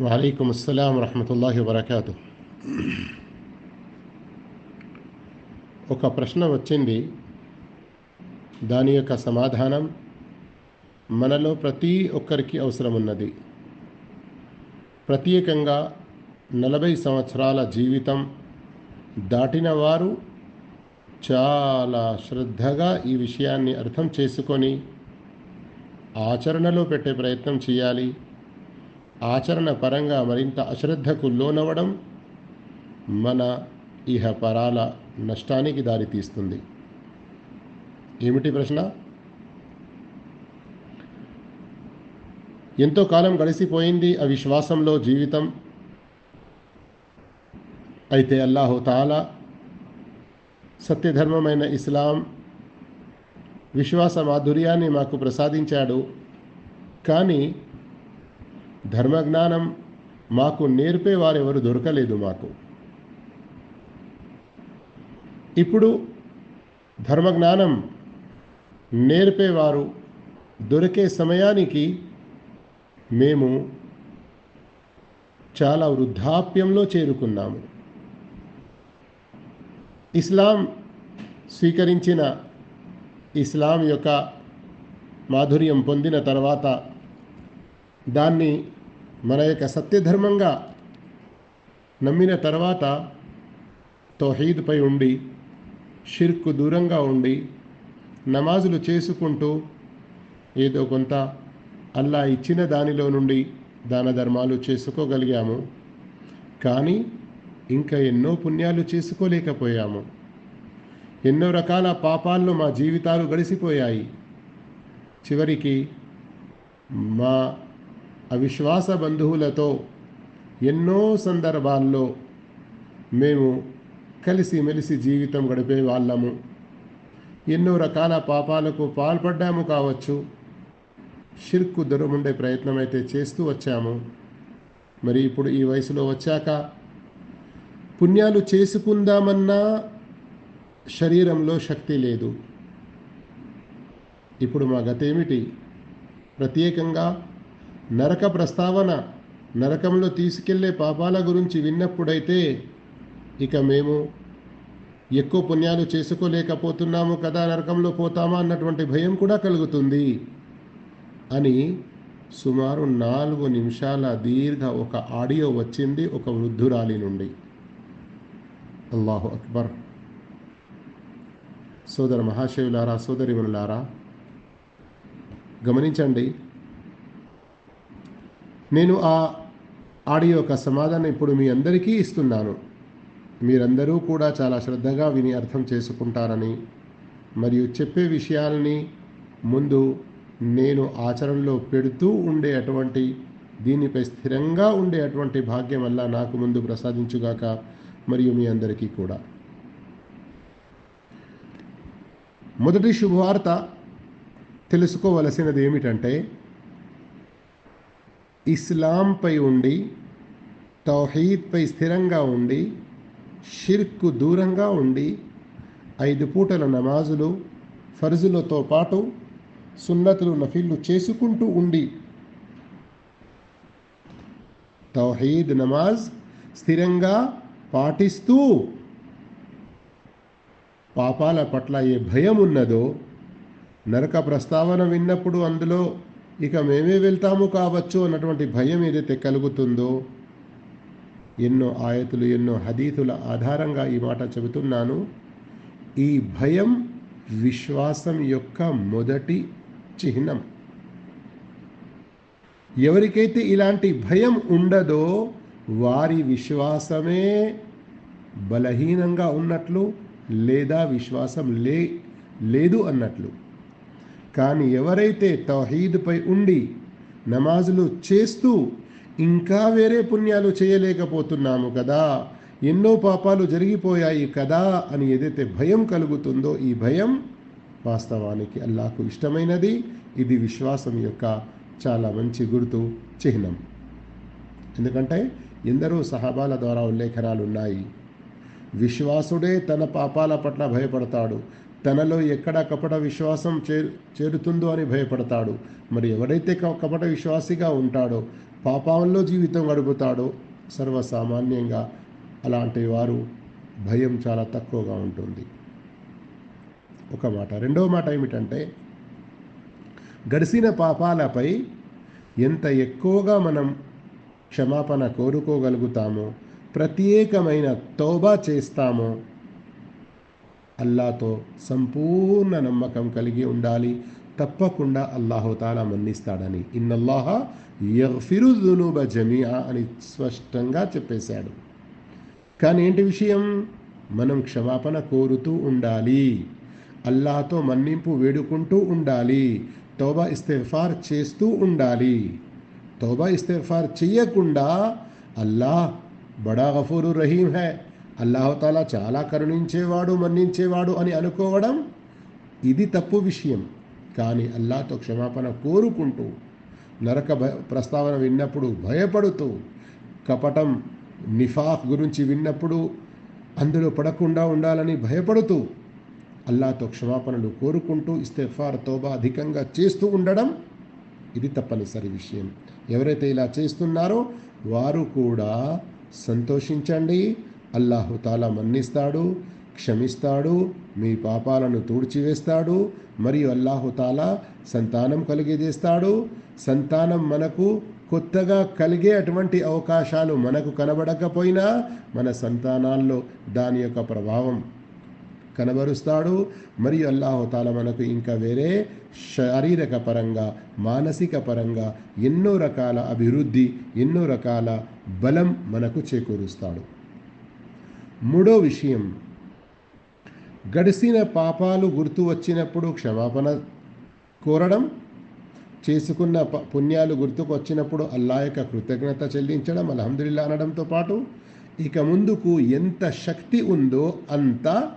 وعليكم السلام ورحمة الله وبركاته. ఒక ప్రశ్న వచ్చింది. దాని యొక్క సమాధానం మనలో ప్రతి ఒక్కరికి అవసరం ఉన్నది ప్రత్యేకంగా నలభై సంవత్సరాల జీవితం దాటిన వారు చాలా శ్రద్ధగా ఈ విషయాన్ని అర్థం చేసుకొని ఆచరణలో పెట్టే ప్రయత్నం చేయాలి. ఆచరణ పరంగా మరింత అశ్రద్ధకు లోనవ్వడం మన ఇహ పరాల నష్టానికి దారితీస్తుంది. ఏమిటి ప్రశ్న? ఎంతో కాలం గడిసిపోయింది అవిశ్వాసంలో జీవితం. అయితే అల్లాహు తాలా సత్యధర్మమైన ఇస్లాం విశ్వాస మాధుర్యాన్ని మాకు ప్రసాదించాడు. కానీ ధర్మజ్ఞానం మాకు నేర్పే వారెవరు దొరకలేదు మాకు. ఇప్పుడు ధర్మజ్ఞానం నేర్పేవారు దొరికే సమయానికి మేము చాలా వృద్ధాప్యంలో చేరుకున్నాము. ఇస్లాం స్వీకరించిన ఇస్లాం యొక్క మాధుర్యం పొందిన తర్వాత దాన్ని మన యొక్క సత్యధర్మంగా నమ్మిన తర్వాత తౌహీద్పై ఉండి షిర్కు దూరంగా ఉండి నమాజులు చేసుకుంటూ ఏదో కొంత అల్లా ఇచ్చిన దానిలో నుండి దాన ధర్మాలు చేసుకోగలిగాము. కానీ ఇంకా ఎన్నో పుణ్యాలు చేసుకోలేకపోయాము. ఎన్నో రకాల పాపాల్లో మా జీవితాలు గడిసిపోయాయి. చివరికి మా అవిశ్వాస బంధువులతో ఎన్నో సందర్భాల్లో మేము కలిసి మెలిసి జీవితం గడిపే వాళ్ళము. ఎన్నో రకాల పాపాలకు పాల్పడ్డాము కావచ్చు. షిర్కు దొరముండే ప్రయత్నం అయితే చేస్తూ వచ్చాము. మరి ఇప్పుడు ఈ వయసులో వచ్చాక పుణ్యాలు చేసుకుందామన్నా శరీరంలో శక్తి లేదు. ఇప్పుడు మా గతేమిటి? ప్రత్యేకంగా నరక ప్రస్తావన నరకంలో తీసుకెళ్ళే పాపాల గురించి విన్నప్పుడైతే ఇక మేము ఎక్కువ పుణ్యాలు చేసుకోలేకపోతున్నాము కదా నరకంలో పోతామా అన్నటువంటి భయం కూడా కలుగుతుంది అని సుమారు నాలుగు నిమిషాల దీర్ఘ ఒక ఆడియో వచ్చింది ఒక వృద్ధురాలి నుండి. అల్లాహు అక్బర్. సోదర మహాశివులారా సోదరిమనులారా గమనించండి నేను ఆ ఆడియో యొక్క సమాధానం ఇప్పుడు మీ అందరికీ ఇస్తున్నాను. మీరందరూ కూడా చాలా శ్రద్ధగా విని అర్థం చేసుకుంటారని మరియు చెప్పే విషయాలని ముందు నేను ఆచరణలో పెడుతూ ఉండే అటువంటి దీనిపై స్థిరంగా ఉండే అటువంటి భాగ్యం వల్ల నాకు ముందు ప్రసాదించుగాక మరియు మీ అందరికీ కూడా. మొదటి శుభవార్త తెలుసుకోవలసినది ఏమిటంటే ఇస్లాంపై ఉండి తౌహీద్పై స్థిరంగా ఉండి షిర్కు దూరంగా ఉండి ఐదు పూటల నమాజులు ఫర్జులతో పాటు సున్నతులు నఫీళ్ళు చేసుకుంటూ ఉండి. తౌహీద్ నమాజ్ స్థిరంగా పాటిస్తూ పాపాల పట్ల ఏ భయం ఉన్నదో నరక ప్రస్తావన విన్నప్పుడు అందులో ఇక మేమే వెళ్తాము కావచ్చు అన్నటువంటి భయం ఏదైతే కలుగుతుందో ఎన్నో ఆయతులు ఎన్నో హదీతుల ఆధారంగా ఈ మాట చెబుతున్నాను. ఈ భయం విశ్వాసం యొక్క మొదటి చిహ్నం. ఎవరికైతే ఇలాంటి భయం ఉండదో వారి విశ్వాసమే బలహీనంగా ఉన్నట్లు లేదా విశ్వాసం లే లేదు అన్నట్లు కానీ ఎవరైతే తౌహీద్పై ఉండి నమాజులు చేస్తూ ఇంకా వేరే పుణ్యాలు చేయలేకపోతున్నాము కదా ఎన్నో పాపాలు జరిగిపోయాయి కదా అని ఏదైతే భయం కలుగుతుందో ఈ భయం వాస్తవానికి అల్లాకు ఇష్టమైనది. ఇది విశ్వాసం యొక్క చాలా మంచి గుర్తు చిహ్నం. ఎందుకంటే ఎందరో సహాబాల ద్వారా ఉల్లేఖనాలు ఉన్నాయి. విశ్వాసుడే తన పాపాల పట్ల భయపడతాడు. తనలో ఎక్కడ కపట విశ్వాసం చేరు చేరుతుందో అని భయపడతాడు. మరి ఎవరైతే క- కపట విశ్వాసిగా ఉంటాడో పాపంలో జీవితం గడుపుతాడో సర్వసామాన్యంగా అలాంటి వారు భయం చాలా తక్కువగా ఉంటుంది. ఒక మాట రెండవ మాట ఏమిటంటే గడిచిన పాపాలపై ఎంత ఎక్కువగా మనం క్షమాపణ కోరుకోగలుగుతామో ప్రత్యేకమైన తోబా చేస్తామో అల్లాతో సంపూర్ణ నమ్మకం కలిగి ఉండాలి. తప్పకుండా అల్లాహోతాలా మన్నిస్తాడని. ఇన్నల్లాహ యగ్ఫిరు జమియా అని స్పష్టంగా చెప్పేశాడు. కానీ ఏంటి విషయం? మనం క్షమాపణ కోరుతూ ఉండాలి. అల్లాతో మన్నింపు వేడుకుంటూ ఉండాలి. తోబా ఇస్తెఫార్ చేస్తూ ఉండాలి. తోబా ఇస్తెఫార్ చేయకుండా అల్లాహ్ బడా గఫూరు రహీం హై. అల్లాహతాలా చాలా కరుణించేవాడు మన్నించేవాడు అని అనుకోవడం ఇది తప్పు విషయం. కానీ అల్లాతో క్షమాపణ కోరుకుంటూ నరక భయ ప్రస్తావన విన్నప్పుడు భయపడుతూ కపటం నిఫాఫ్ గురించి విన్నప్పుడు అందులో పడకుండా ఉండాలని భయపడుతూ అల్లాతో క్షమాపణలు కోరుకుంటూ ఇస్తెఫార్ తోబా అధికంగా చేస్తూ ఉండడం ఇది తప్పనిసరి విషయం. ఎవరైతే ఇలా చేస్తున్నారో వారు కూడా సంతోషించండి అల్లాహుతాలా మన్నిస్తాడు క్షమిస్తాడు మీ పాపాలను తుడిచివేస్తాడు మరియు అల్లాహుతాలా సంతానం కలిగజేస్తాడు. సంతానం మనకు కొత్తగా కలిగే అటువంటి అవకాశాలు మనకు కనబడకపోయినా మన సంతానాల్లో దాని యొక్క ప్రభావం కనబరుస్తాడు. మరియు అల్లాహుతాల మనకు ఇంకా వేరే శారీరక పరంగా మానసిక పరంగా ఎన్నో రకాల అభివృద్ధి ఎన్నో రకాల బలం మనకు చేకూరుస్తాడు. మూడో విషయం. గడిచిన పాపాలు గుర్తు వచ్చినప్పుడు క్షమాపణ కోరడం చేసుకున్న పుణ్యాలు గుర్తుకు వచ్చినప్పుడు అల్లా యొక్క కృతజ్ఞత చెల్లించడం అల్హమ్దుల్లా అనడంతో పాటు ఇక ముందుకు ఎంత శక్తి ఉందో అంత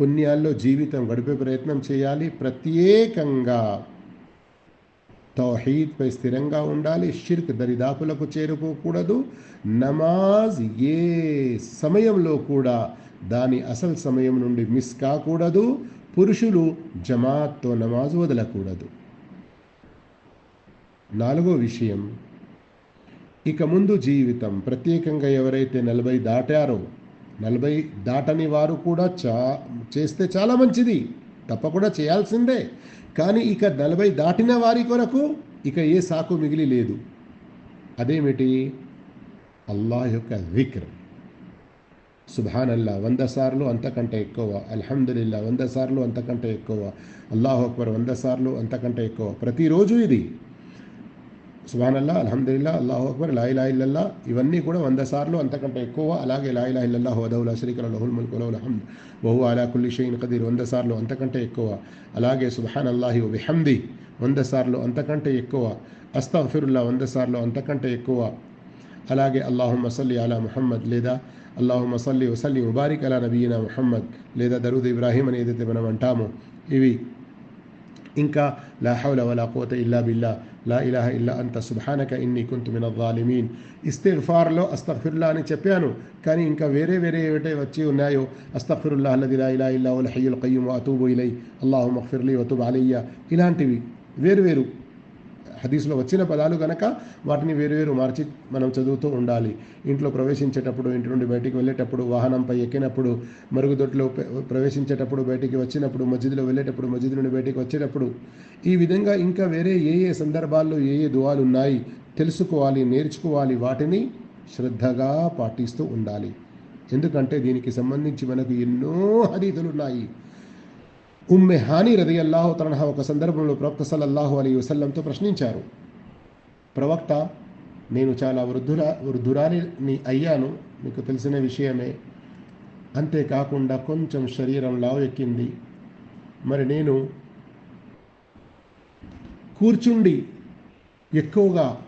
పుణ్యాల్లో జీవితం గడిపే ప్రయత్నం చేయాలి ప్రత్యేకంగా. తౌహీద్పై స్థిరంగా ఉండాలి షిర్క్ దరిదాపులకు చేరుకోకూడదు నమాజ్ ఏ సమయంలో కూడా దాని అసలు సమయం నుండి మిస్ కాకూడదు పురుషులు జమాత్తో నమాజ్ వదలకూడదు. నాలుగో విషయం ఇక ముందు జీవితం ప్రత్యేకంగా ఎవరైతే నలభై దాటారో నలభై దాటని వారు కూడా చా చేస్తే చాలా మంచిది తప్పకుండా చేయాల్సిందే. కానీ ఇక నలభై దాటిన వారి కొరకు ఇక ఏ సాకు మిగిలి లేదు. అదేమిటి? అల్లాహ్ యొక్క విక్రమ్ సుభాన్ అల్లా వంద సార్లు అంతకంటే ఎక్కువ. అల్హమ్దుల్లా వంద సార్లు అంతకంటే ఎక్కువ. అల్లాహ్ అక్బర్ వంద సార్లు అంతకంటే ఎక్కువ. ప్రతిరోజు ఇది. సుబాన్ అల్లా అల్హమ్దుల్లా అల్లాహు అక్బర్ లా ఇలాహ ఇల్లల్లా ఇవన్నీ కూడా వంద సార్లు అంతకంటే ఎక్కువ అలాగే లా ఇలాహ ఇల్లల్లా హువదౌలా షరీక లహుల్ ముల్కు లహుల్ హమ్ద్ వహు అలా కుల్లి షైన్ ఖదీర్ వంద సార్లు అంతకంటే ఎక్కువ అలాగే సుబ్హాన్ అల్లాహి బిహమ్ది వంద సార్లు అంతకంటే ఎక్కువ అస్తాఫిరుల్లా వంద సార్లు అంతకంటే ఎక్కువ అలాగే అల్లాహుమ్మ సల్లి అలా ముహమ్మద్ లేదా అల్లాహుమ్మ సల్లి వసల్లి ముబారిక్ అలా నబీనా ముహమ్మద్ లేదా దరూద్ ఇబ్రాహీం అని ఏదైతే మనం అంటామో ఇవి ఇంకా లా హౌల వలా కోత ఇల్లా బిల్లా లా ఇలాహ ఇల్లా అంత సుభానక ఇన్ని కుంతు మిన జాలిమీన్ ఇస్తిగ్ఫార్లో అస్తఫిర్లా అని చెప్పాను కానీ ఇంకా వేరే వేరే ఏవైతే వచ్చి ఉన్నాయో అస్తఫిరుల్లా అల్లది లా ఇలా ఇల్లా ఉల్ హయ్యుల్ కయ్యూమ్ అతూబు ఇలై అల్లాహు మఫిర్లీ వతుబ్ అలయ్య ఇలాంటివి వేరు వేరు హదీస్లో వచ్చిన పదాలు గనక వాటిని వేరువేరు మార్చి మనం చదువుతూ ఉండాలి. ఇంట్లో ప్రవేశించేటప్పుడు ఇంటి నుండి బయటికి వెళ్ళేటప్పుడు వాహనంపై ఎక్కినప్పుడు మరుగుదొడ్లో ప్రవేశించేటప్పుడు బయటికి వచ్చినప్పుడు మస్జిద్లో వెళ్ళేటప్పుడు మస్జిద్ నుండి బయటికి వచ్చేటప్పుడు ఈ విధంగా ఇంకా వేరే ఏ ఏ సందర్భాల్లో ఏ ఏ దువాలు ఉన్నాయి తెలుసుకోవాలి నేర్చుకోవాలి వాటిని శ్రద్ధగా పాటిస్తూ ఉండాలి. ఎందుకంటే దీనికి సంబంధించి మనకు ఎన్నో హరీతులు ఉన్నాయి ఉమ్మె హాని రది తరహా ఒక సందర్భంలో ప్రవక్త సల్లల్లాహు అలీ వసల్లంతో ప్రశ్నించారు. ప్రవక్త నేను చాలా వృద్ధురా వృద్ధురాలిని అయ్యాను మీకు తెలిసిన విషయమే. అంతేకాకుండా కొంచెం శరీరం లావు ఎక్కింది మరి నేను కూర్చుండి ఎక్కువగా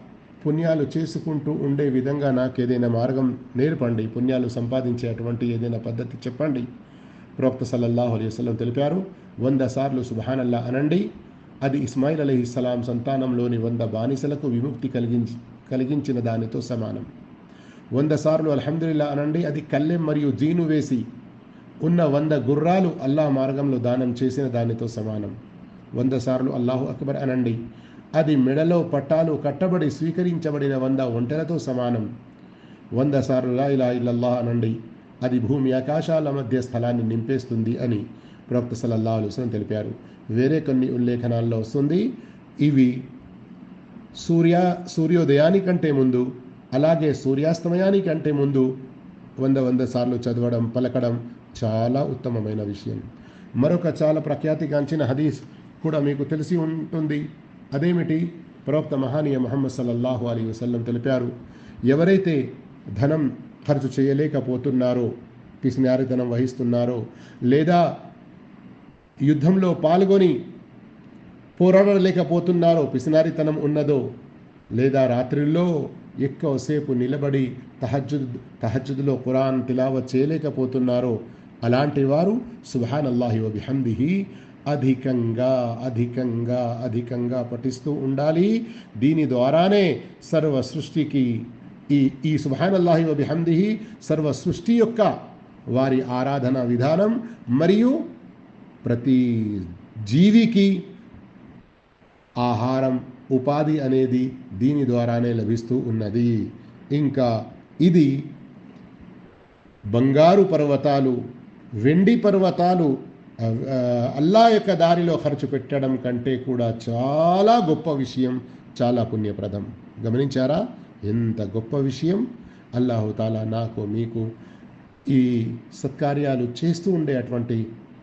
పుణ్యాలు చేసుకుంటూ ఉండే విధంగా నాకు ఏదైనా మార్గం నేర్పండి పుణ్యాలు సంపాదించే అటువంటి ఏదైనా పద్ధతి చెప్పండి ప్రవక్త సల్లల్లాహు అలైహి వసల్లం తెలిపారు. వంద సార్లు సుబహానల్లా అనండి. అది ఇస్మాయిల్ అలీహిస్సలాం సంతానంలోని వంద బానిసలకు విముక్తి కలిగించి కలిగించిన దానితో సమానం. వంద సార్లు అల్హమ్దుల్లా అనండి. అది కల్లెం మరియు జీను వేసి ఉన్న వంద గుర్రాలు అల్లాహ్ మార్గంలో దానం చేసిన దానితో సమానం. వంద సార్లు అల్లాహు అక్బర్ అనండి. అది మెడలో పట్టాలు కట్టబడి స్వీకరించబడిన వంద ఒంటెలతో సమానం. వంద సార్లు లా ఇలా ఇల్లల్లాహ్ అనండి. అది భూమి ఆకాశాల మధ్య స్థలాన్ని నింపేస్తుంది అని ప్రవక్త సల్లల్లాహు అలైహి తెలిపారు. వేరే కొన్ని ఉల్లేఖనాల్లో వస్తుంది ఇవి సూర్య సూర్యోదయానికంటే ముందు అలాగే సూర్యాస్తమయానికంటే ముందు వంద వంద సార్లు చదవడం పలకడం చాలా ఉత్తమమైన విషయం. మరొక చాలా ప్రఖ్యాతిగాంచిన హదీస్ కూడా మీకు తెలిసి ఉంటుంది అదేమిటి? ప్రవక్త మహానీయ మహమ్మద్ సల్లల్లాహు అలీ వసల్లం తెలిపారు ఎవరైతే ధనం ఖర్చు చేయలేకపోతున్నారో పిసినారితనం వహిస్తున్నారో లేదా యుద్ధంలో పాల్గొని పోరాడలేకపోతున్నారో పిసినారితనం ఉన్నదో లేదా రాత్రిలో ఎక్కువసేపు నిలబడి తహజ్జుద్ తహజ్జుద్లో ఖురాన్ తిలావ చేయలేకపోతున్నారో అలాంటి వారు సుహాన్ అల్లాహి వబిహందిహి అధికంగా అధికంగా అధికంగా పఠిస్తూ ఉండాలి. దీని ద్వారానే సర్వ సృష్టికి ఈ ఈ సుహాన్ అల్లాహి వబిహందిహి సర్వ సృష్టి యొక్క వారి ఆరాధన విధానం మరియు ప్రతి జీవికి ఆహారం ఉపాధి అనేది దీని ద్వారానే లభిస్తూ ఉన్నది. ఇంకా ఇది బంగారు పర్వతాలు వెండి పర్వతాలు అల్లా యొక్క దారిలో ఖర్చు పెట్టడం కంటే కూడా చాలా గొప్ప విషయం చాలా పుణ్యప్రదం. గమనించారా? ఎంత గొప్ప విషయం. అల్లాహుతాలా నాకు మీకు ఈ సత్కార్యాలు చేస్తూ ఉండే అటువంటి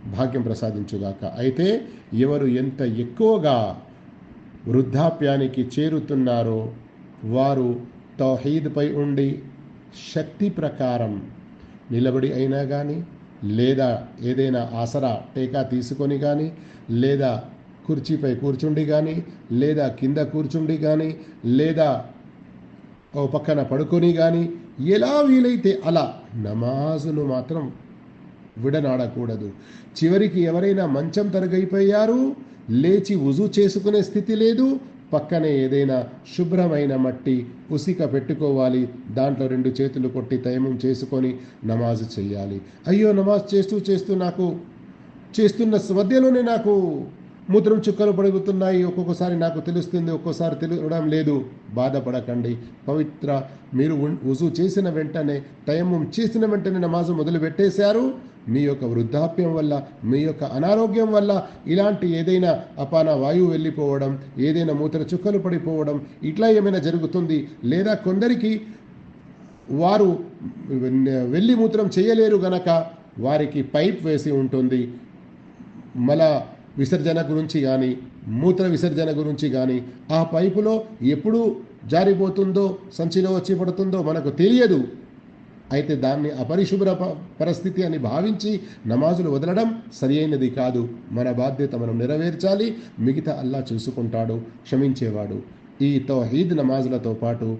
భాగ్యం ప్రసాదించుగాక. అయితే ఎవరు ఎంత ఎక్కువగా వృద్ధాప్యానికి చేరుతున్నారో వారు తౌహీద్పై ఉండి శక్తి ప్రకారం నిలబడి అయినా కానీ లేదా ఏదైనా ఆసరా టీకా తీసుకొని కానీ లేదా కుర్చీపై కూర్చుండి కానీ లేదా కింద కూర్చుండి కానీ లేదా ఓ పక్కన పడుకొని కానీ ఎలా వీలైతే అలా నమాజును మాత్రం విడనాడకూడదు. చివరికి ఎవరైనా మంచం తరగైపోయారు లేచి వుజు చేసుకునే స్థితి లేదు. పక్కనే ఏదైనా శుభ్రమైన మట్టి ఉసిక పెట్టుకోవాలి. దాంట్లో రెండు చేతులు కొట్టి తయమం చేసుకొని నమాజు చేయాలి అయ్యో నమాజ్ చేస్తూ చేస్తూ నాకు చేస్తున్న మధ్యలోనే నాకు మూత్రం చుక్కలు పడుగుతున్నాయి. ఒక్కొక్కసారి నాకు తెలుస్తుంది ఒక్కోసారి తెలియడం లేదు. బాధపడకండి. పవిత్ర మీరు ఉన్- వుజు చేసిన వెంటనే తయమం చేసిన వెంటనే నమాజు మొదలు పెట్టేశారు మీ యొక్క వృద్ధాప్యం వల్ల మీ యొక్క అనారోగ్యం వల్ల ఇలాంటి ఏదైనా అపాన వాయువు వెళ్ళిపోవడం ఏదైనా మూత్ర చుక్కలు పడిపోవడం ఇట్లా ఏమైనా జరుగుతుంది? లేదా కొందరికి వారు వెళ్ళి మూత్రం చేయలేరు గనక వారికి పైప్ వేసి ఉంటుంది. మల విసర్జన గురించి కానీ మూత్ర విసర్జన గురించి కానీ ఆ పైపులో ఎప్పుడు జారిపోతుందో సంచిలో వచ్చి పడుతుందో మనకు తెలియదు. అయితే దాన్ని అపరిశుభ్ర పరిస్థితి అని భావించి నమాజులు వదలడం సరియైనది కాదు. మన బాధ్యత మనం నెరవేర్చాలి. మిగతా అల్లా చూసుకుంటాడు క్షమించేవాడు. ఈ తౌహీద్ నమాజులతో పాటు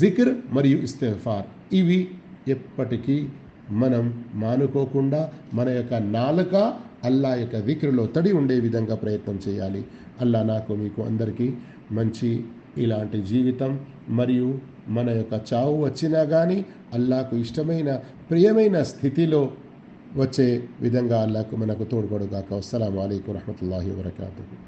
జిక్ర్ మరియు ఇస్తెఫార్ ఇవి ఎప్పటికీ మనం మానుకోకుండా మన యొక్క నాలుక అల్లా యొక్క విక్రులో తడి ఉండే విధంగా ప్రయత్నం చేయాలి. అల్లా నాకు మీకు అందరికీ మంచి ఇలాంటి జీవితం మరియు మన యొక్క చావు వచ్చినా కానీ అల్లాకు ఇష్టమైన ప్రియమైన స్థితిలో వచ్చే విధంగా అల్లాకు మనకు తోడ్పడుగాక. అస్సలం అయికు రహమతుల్లాహి వరకాతు